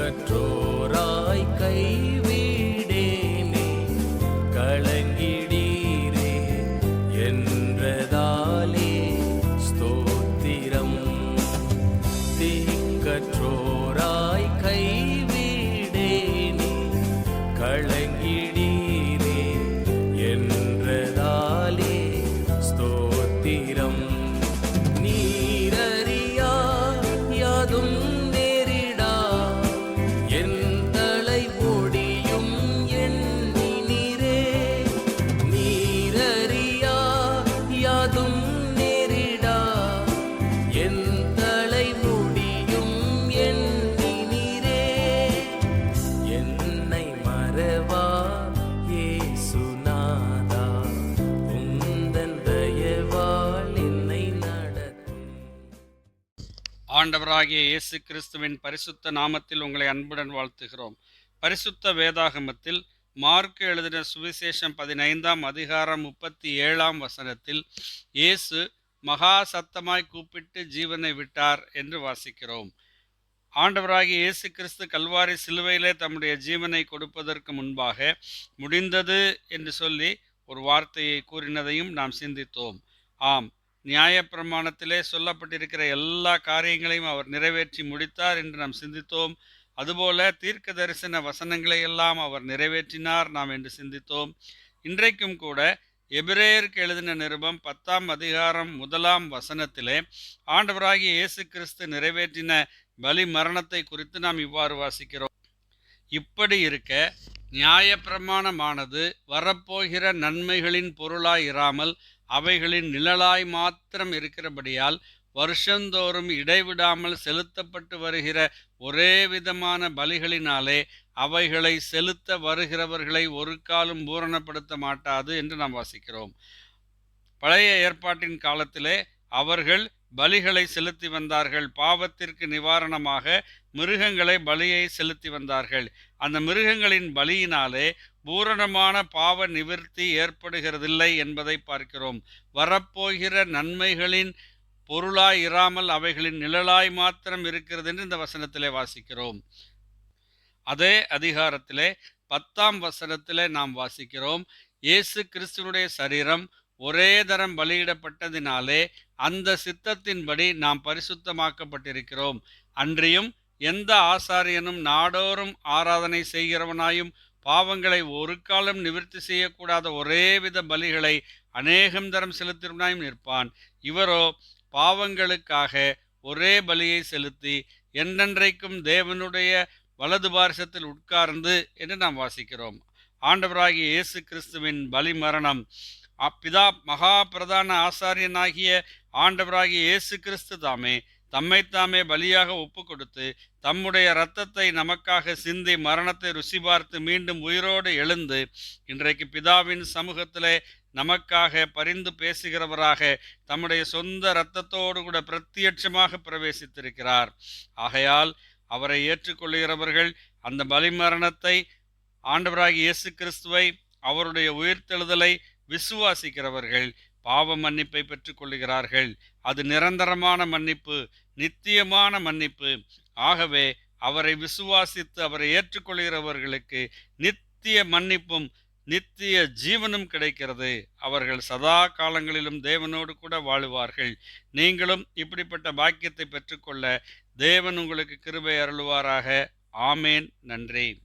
கற்றோராய் கைவிடேனே கலங்கிடீரே என்றதாலே ஸ்தோத்திரம். தீக்கற்றோராய் கைவிடேனே கலங்கிடீரே என்றதாலே ஸ்தோத்திரம். நீரறியா யாதும் ஆண்டவராகிய இயேசு கிறிஸ்துவின் பரிசுத்த நாமத்தில் உங்களை அன்புடன் வாழ்த்துகிறோம். பரிசுத்த வேதாகமத்தில் மார்க்கு எழுதின சுவிசேஷம் பதினைந்தாம் அதிகாரம் முப்பத்தி ஏழாம் வசனத்தில் இயேசு மகா சத்தமாய் கூப்பிட்டு ஜீவனை விட்டார் என்று வாசிக்கிறோம். ஆண்டவராகிய இயேசு கிறிஸ்து கல்வாரி சிலுவையிலே தம்முடைய ஜீவனை கொடுப்பதற்கு முன்பாக முடிந்தது என்று சொல்லி ஒரு வார்த்தையை கூறினதையும் நாம் சிந்தித்தோம். ஆம் நியாயப்பிரமாணத்திலே சொல்லப்பட்டிருக்கிற எல்லா காரியங்களையும் அவர் நிறைவேற்றி முடித்தார் என்று நாம் சிந்தித்தோம். அதுபோல தீர்க்க தரிசன வசனங்களை எல்லாம் அவர் நிறைவேற்றினார் நாம் என்று சிந்தித்தோம். இன்றைக்கும் கூட எபிரேயருக்கு எழுதின நிருபம் பத்தாம் அதிகாரம் முதலாம் வசனத்திலே ஆண்டவராகிய இயேசு கிறிஸ்து நிறைவேற்றின பலி மரணத்தை குறித்து நாம் இவ்வாறு வாசிக்கிறோம். இப்படி இருக்க நியாயப்பிரமாணமானது வரப்போகிற நன்மைகளின் பொருளாயிராமல் அவைகளின் நிழலாய் மாத்திரம் இருக்கிறபடியால் வருஷந்தோறும் இடைவிடாமல் செலுத்தப்பட்டு வருகிற ஒரே விதமான பலிகளினாலே அவைகளை செலுத்த வருகிறவர்களை ஒரு காலும் பூரணப்படுத்த மாட்டாது என்று நாம் வாசிக்கிறோம். பழைய ஏற்பாட்டின் காலத்திலே அவர்கள் பலிகளை செலுத்தி வந்தார்கள். பாவத்திற்கு நிவாரணமாக மிருகங்களை பலியை செலுத்தி வந்தார்கள். அந்த மிருகங்களின் பலியினாலே பூரணமான பாவ நிவர்த்தி ஏற்படுகிறதில்லை என்பதை பார்க்கிறோம். வரப்போகிற நன்மைகளின் பொருளாய் இராமல் அவைகளின் நிழலாய் மாத்திரம் இருக்கிறது என்று இந்த வசனத்திலே வாசிக்கிறோம். அதே அதிகாரத்திலே பத்தாம் வசனத்திலே நாம் வாசிக்கிறோம். இயேசு கிறிஸ்துவனுடைய சரீரம் ஒரே தரம் பலியிடப்பட்டதினாலே அந்த சித்தத்தின்படி நாம் பரிசுத்தமாக்கப்பட்டிருக்கிறோம். அன்றியும் எந்த ஆசாரியனும் நாடோறும் ஆராதனை செய்கிறவனாயும் பாவங்களை ஒரு காலம் நிவர்த்தி செய்யக்கூடாத ஒரே வித பலிகளை அநேகம் தரம் செலுத்தினாயும் நிற்பான். இவரோ பாவங்களுக்காக ஒரே பலியை செலுத்தி என்றென்றைக்கும் தேவனுடைய வலது பாரசத்தில் உட்கார்ந்து என்று நாம் வாசிக்கிறோம். ஆண்டவராகிய இயேசு கிறிஸ்துவின் பலி மரணம் அப்பிதா மகா பிரதான ஆசாரியனாகிய ஆண்டவராகிய இயேசு கிறிஸ்து தாமே. தம்மைத்தாமே பலியாக ஒப்பு கொடுத்து தம்முடைய இரத்தத்தை நமக்காக சிந்தி மரணத்தை ருசி பார்த்து மீண்டும் உயிரோடு எழுந்து இன்றைக்கு பிதாவின் சமூகத்திலே நமக்காக பரிந்து பேசுகிறவராக தம்முடைய சொந்த இரத்தத்தோடு கூட பிரத்யட்சமாக பிரவேசித்திருக்கிறார். ஆகையால் அவரை ஏற்றுக்கொள்கிறவர்கள் அந்த பலிமரணத்தை ஆண்டவராகி இயேசு கிறிஸ்துவை அவருடைய உயிர்த்தெழுதலை விசுவாசிக்கிறவர்கள். பாவ மன்னிப்பை பெற்றுக்கொள்கிறார்கள் அது நிரந்தரமான மன்னிப்பு நித்தியமான மன்னிப்பு. ஆகவே அவரை விசுவாசித்து அவரை ஏற்றுக்கொள்கிறவர்களுக்கு நித்திய மன்னிப்பும் நித்திய ஜீவனும் கிடைக்கிறது. அவர்கள் சதா காலங்களிலும் தேவனோடு கூட வாழுவார்கள். நீங்களும் இப்படிப்பட்ட பாக்கியத்தை பெற்றுக்கொள்ள தேவன் உங்களுக்கு கிருபை அருளுவாராக. ஆமேன். நன்றி.